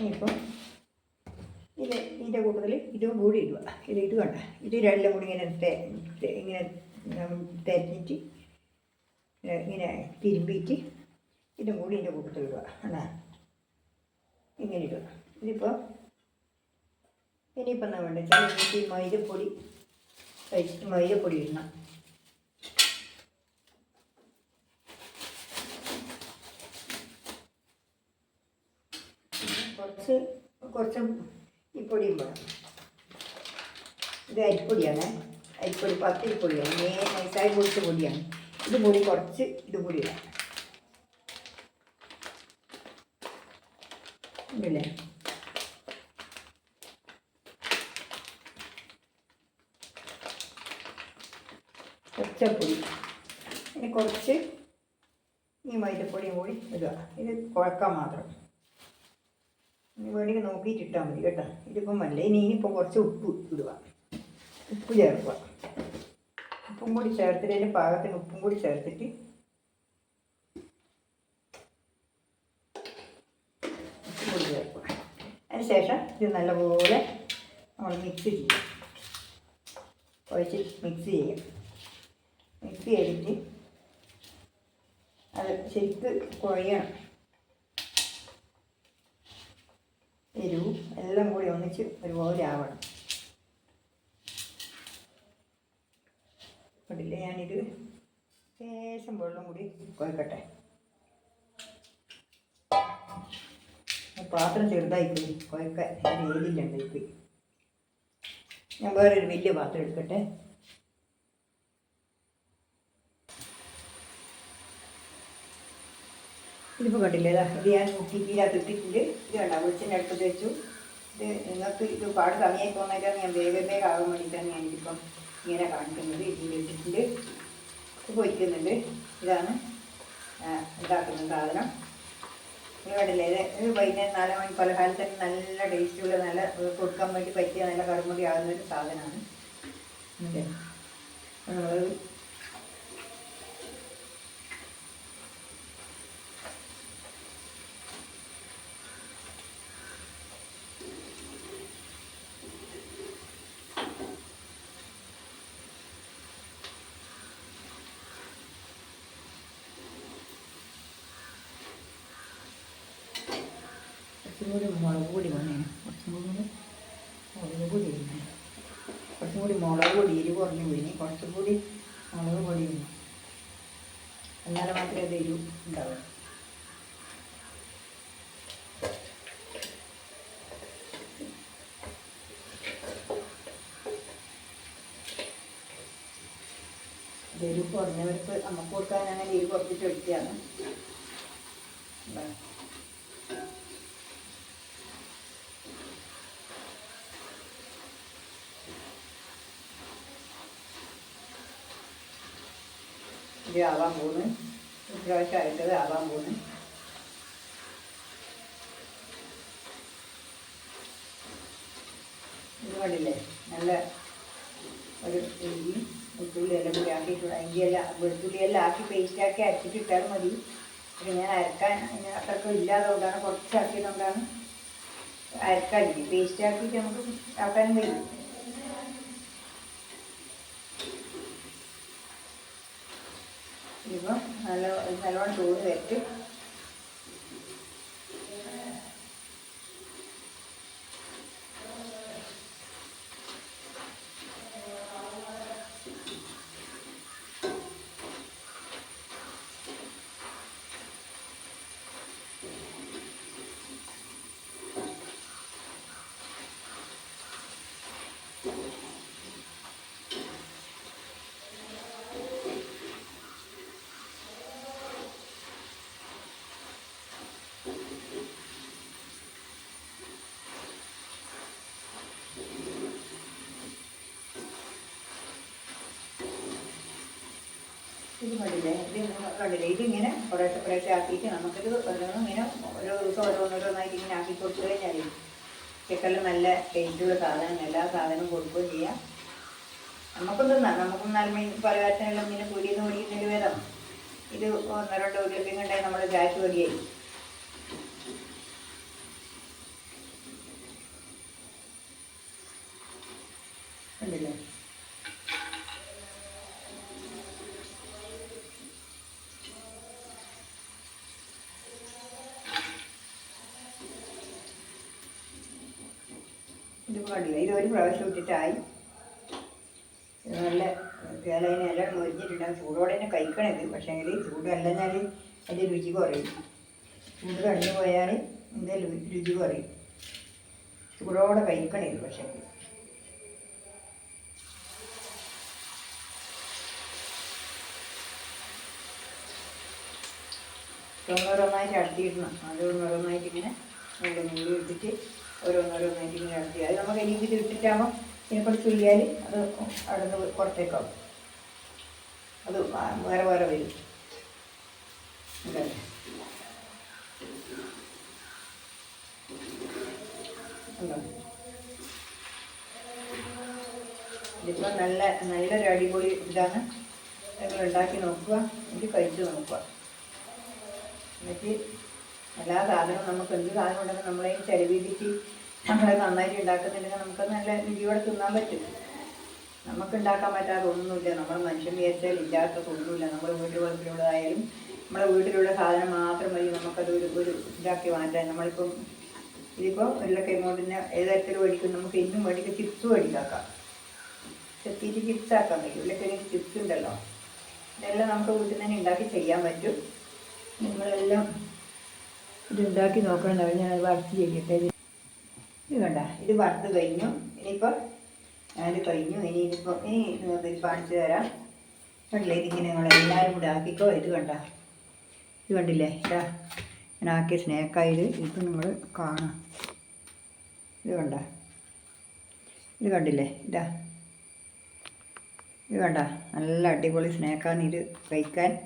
ഇനിയിപ്പം ഇത് ഇതിന്റെ കൂട്ടത്തിൽ ഇതും കൂടി ഇടുക. ഇത് ഇത് വേണ്ട ഇത് രണ്ടും കൂടി ഇങ്ങനെ ഇങ്ങനെ തെരഞ്ഞിട്ട് ഇങ്ങനെ തിരുമ്പിയിട്ട് ഇതും കൂടി ഇതിന്റെ കൂട്ടത്തിൽ ഇടുക. എന്നാ ഇങ്ങനെ ഇടുക. ഇതിപ്പോൾ ഇനിയിപ്പോൾ എന്താ വേണ്ടത്? വെച്ചാൽ മൈദപ്പൊടി മൈദപ്പൊടി ഇടണം. കുറച്ച് കുറച്ച് ഈ പൊടിയും വേണം. ഇത് അരിപ്പൊടിയാണ്. അരിപ്പൊടി പത്തിരിപ്പൊടിയാണ് മേ നൈസായി പൊടിച്ച പൊടിയാണ്. ഇത് പൊടി കുറച്ച് ഇതും പൊടി ഇടാം. ഇല്ലേ പച്ചപ്പൊടി. ഇനി കുറച്ച് ഈ മൈദപ്പൊടിയും കൂടി ഇടുക. ഇത് കുഴക്കാൻ മാത്രം. വേണമെങ്കിൽ നോക്കിയിട്ട് ഇട്ടാൽ മതി കേട്ടോ. ഇതിപ്പം അല്ല ഇനി ഇനിയിപ്പം കുറച്ച് ഉപ്പ് ഇടുക. ഉപ്പ് ചേർക്കുക. ഉപ്പും കൂടി ചേർത്തിട്ട് അതിന്റെ പാകത്തിന് ഉപ്പും കൂടി ചേർത്തിട്ട് ഉപ്പും കൂടി ചേർക്കുക. അതിന് ശേഷം ഇത് നല്ലപോലെ നമ്മൾ മിക്സ് ചെയ്യാം കുഴച്ച് മിക്സ് ചെയ്യാം മിക്സ് ചെയ്തിട്ട് അത് ശരിക്ക് കുഴയണം എരിവും എല്ലാം കൂടി ഒന്നിച്ച് ഒരുപോലെ ആവണം. കണ്ടില്ല ഞാനിത് ശേഷം വെള്ളം കൂടി കുഴക്കട്ടെ. പാത്രം ചെറുതായിപ്പോയി കുഴക്കാൻ ഏതില്ലുണ്ടായിപ്പോയി ഞാൻ വേറൊരു വലിയ പാത്രം എടുക്കട്ടെ. ഇതിപ്പോൾ കണ്ടില്ലേ ഇതാ ഞാൻ കുട്ടിക്കീരകത്ത് ഇട്ടിട്ടുണ്ട്. ഇത് വേണ്ട വെളിച്ചെണ്ണ അടുപ്പത്ത് വെച്ചു. ഇത് നിങ്ങൾക്ക് ഇത് പാട് സമയമായി പോകുന്നതിനാൽ ഞാൻ വേഗം വേഗം ആകാൻ വേണ്ടിയിട്ടാണ് ഞാനിതിപ്പം ഇങ്ങനെ കാണിക്കുന്നത്. ഇതിൽ വെച്ചിട്ടുണ്ട്. പൊരിക്കുന്നുണ്ട്. ഇതാണ് ഉണ്ടാക്കുന്ന സാധനം. കണ്ടില്ലേ? ഇത് വൈകുന്നേരം നാല് മണി പലഹാരത്തിന് നല്ല ടേസ്റ്റുള്ള നല്ല കൊടുക്കാൻ വേണ്ടി പറ്റിയ നല്ല കടുമുടി ആകുന്ന ഒരു സാധനമാണ്. നമ്മൾ കുറച്ചും കൂടി മുളക് പൊടി വേണേ കുറച്ചും കൂടി മുളക് പൊടി വേണേ കുറച്ചും കൂടി മുളക് പൊടി എരിവ് കുറഞ്ഞു പോയിനി കുറച്ചും കൂടി മുളക് പൊടി വേണം എന്നാലും മാത്രമേ അത് എരിവ് ഉണ്ടാവൂ ഇത് എരിവ് കുറഞ്ഞവർക്ക് നമുക്ക് കൊടുക്കാൻ അങ്ങനെ എരിവ് കുറച്ചിട്ട് എടുക്കുകയാണ് ഇതാ. ആവാൻ പോകുന്നു. ഇപ്രാവശ്യം അരച്ചത് ആവാൻ പോകുന്നു. ഇത് കണ്ടില്ലേ? നല്ല ഒരു ഇഞ്ചി വെളുത്തുള്ളിയെല്ലാം കൂടി ആക്കിയിട്ടുള്ള ഇഞ്ചിയെല്ലാം വെളുത്തുള്ളിയെല്ലാം ആക്കി പേസ്റ്റ് ആക്കി അരച്ചിട്ട് ഇട്ടാൽ മതി. പക്ഷെ ഞാൻ അരക്കാൻ അതിന് അത്രയ്ക്ക് ഇല്ലാത്തതുകൊണ്ടാണ് കുറച്ച് ആക്കിയതുകൊണ്ടാണ് അരക്കാനില്ല പേസ്റ്റ് ആക്കിയിട്ട് നമുക്ക് ആക്കാനും കഴിയും ഇപ്പം നല്ല നല്ലോണം ചൂട് വെച്ച് ഇത് കണ്ടില്ലേ ഇത് കണ്ടില്ലേ? ഇതിങ്ങനെ കുറേശ്ശെ കുറേശ്ശെ ആക്കിയിട്ട് നമുക്കിത് ഓരോന്നും ഇങ്ങനെ ഓരോ ദിവസം ഓരോന്നോരോന്നായിട്ട് ഇങ്ങനെ ആക്കി കൊടുത്തു കഴിഞ്ഞാൽ ചിക്കനിൽ നല്ല ടേസ്റ്റുള്ള സാധനം എല്ലാ സാധനവും കൊടുക്കുകയും ചെയ്യാം. നമുക്കും തിന്നാം നമുക്കും നാല് പലഹാരത്തിനെല്ലാം ഇങ്ങനെ പൊരിയെന്ന് പൊടിയുന്നതിന് വേദം ഇത് ഒന്നോ രണ്ടോ ഉരുളക്കിഴങ്ങ് ഉണ്ടായി നമ്മുടെ ചായക്ക് പൊടിയായി കണ്ടില്ലേ ഇത് കണ്ടില്ല? ഇത് ഒരു പ്രാവശ്യം ഇട്ടിട്ടായി. നല്ല തേലതിനെ എല്ലാം മുരിഞ്ഞിട്ടുണ്ടാകും ചൂടോടെ തന്നെ കഴിക്കണത് പക്ഷേ എങ്കിൽ ചൂട് അല്ലെന്നാൽ അതിന്റെ രുചി കുറയും. ചൂട് കടന്നു പോയാൽ ഇതിന്റെ രുചി കുറയും. ചൂടോടെ കഴിക്കണത് പക്ഷേ ഓരോന്നോരോന്നായിട്ട് അടുത്തിടണം അത് ഓരോന്നായിട്ട് ഇങ്ങനെ നല്ല നുള്ളി ഇട്ടിട്ട് ഓരോന്നോരോന്നായിട്ട് ഇങ്ങനെ നടത്തി അത് നമുക്ക് എനിക്ക് ഇത് ഇട്ടിട്ടാകുമ്പോൾ ഇതിനെ കുറച്ച് ചെയ്യാൽ അത് അവിടെ നിന്ന് പുറത്തേക്കാവും. അത് വേറെ വേറെ വരും? ഇതിപ്പോൾ നല്ല നല്ലൊരു അടിപൊളി ഇതാണ്. നിങ്ങൾ ഉണ്ടാക്കി നോക്കുക. എനിക്ക് കഴിച്ച് നോക്കുക. എന്നിട്ട് എല്ലാ സാധനവും നമുക്ക് എന്ത് സാധനം ഉണ്ടെങ്കിൽ നമ്മളെ ചെലവീതിച്ച് നമ്മളെ നന്നായിട്ട് ഉണ്ടാക്കുന്നുണ്ടെങ്കിൽ നമുക്ക് നല്ല രുചിയോടെ തിന്നാൻ പറ്റും. നമുക്ക് ഉണ്ടാക്കാൻ പറ്റാതെ ഒന്നുമില്ല. നമ്മൾ മനുഷ്യൻ വിചാരിച്ചാൽ ഇല്ലാത്തതൊന്നുമില്ല നമ്മുടെ വീട്ടിൽ വളപ്പിലുള്ളതായാലും നമ്മുടെ വീട്ടിലുള്ള സാധനം മാത്രം മതി. നമുക്കത് ഒരു ഒരു ഇതാക്കി മാറ്റാൻ. നമ്മളിപ്പം ഇതിപ്പോൾ ഉരുളക്കിഴങ്ങ് കൊണ്ട് തന്നെ ഏതരത്തിൽ മേടിക്കും? നമുക്ക് ഇന്നും മേടിക്കും ചിപ്സ് മേടിക്കാക്കാം. ചെത്തിയിട്ട് ചിപ്സ് ആക്കാൻ പറ്റും. ഉരുളക്കിഴങ്ങ് ചിപ്സ് ഉണ്ടല്ലോ. ഇതെല്ലാം നമുക്ക് വീട്ടിൽ തന്നെ ഉണ്ടാക്കി ചെയ്യാൻ പറ്റും. നിങ്ങളെല്ലാം ഇത് ഉണ്ടാക്കി നോക്കണം ഞാൻ അത് വറുത്ത് ചെയ്യട്ടെ. ഇത് വേണ്ട ഇത് വറുത്ത് കഴിഞ്ഞു. ഇനിയിപ്പോൾ ഞാനിത് കഴിഞ്ഞു. ഇനി ഇതിപ്പോൾ ഇനി ഇത് കാണിച്ചു തരാം. കണ്ടില്ലേ? ഇതിങ്ങനെ നിങ്ങൾ എല്ലാവരും കൂടെ ആക്കിക്കോ. ഇത് കണ്ട. ഇത് കണ്ടില്ലേ? ഇതാ. ഞാൻ ആക്കിയ സ്നേക്കായത് ഇപ്പം നിങ്ങൾ കാണാം. ഇത് കണ്ട. ഇത് കണ്ടില്ലേ? ഇതാ. ഇത് കണ്ട. നല്ല അടിപൊളി സ്നേക്കാണ് ഇത് കഴിക്കാൻ.